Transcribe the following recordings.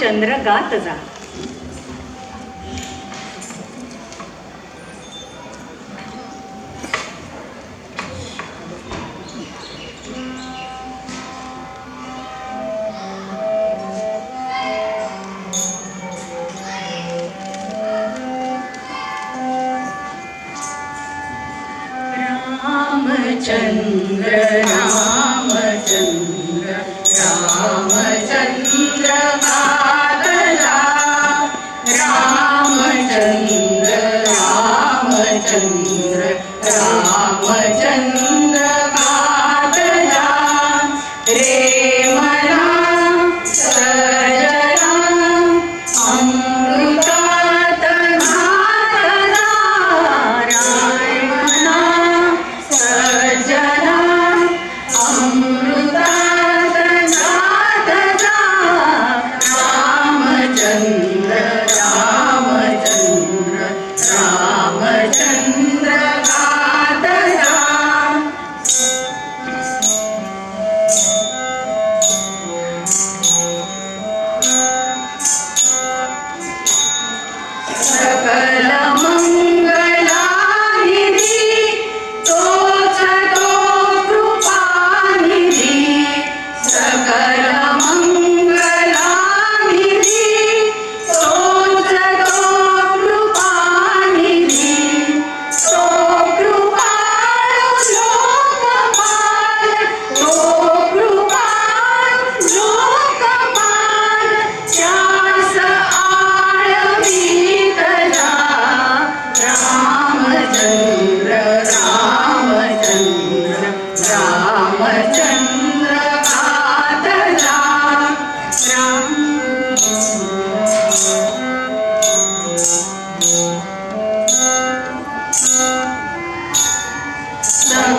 रामचंद्र गात जा. Ramchandra Ramchandra Ramchandra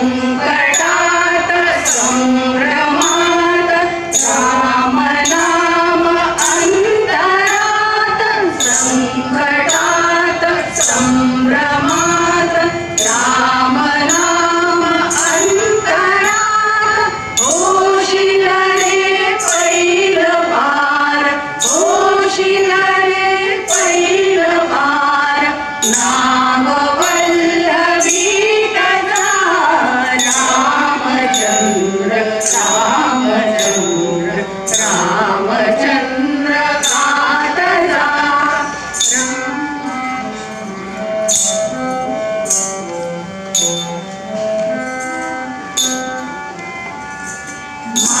Thank you.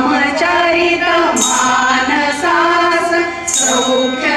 ब्राह्मणचारित मानसास सौख्य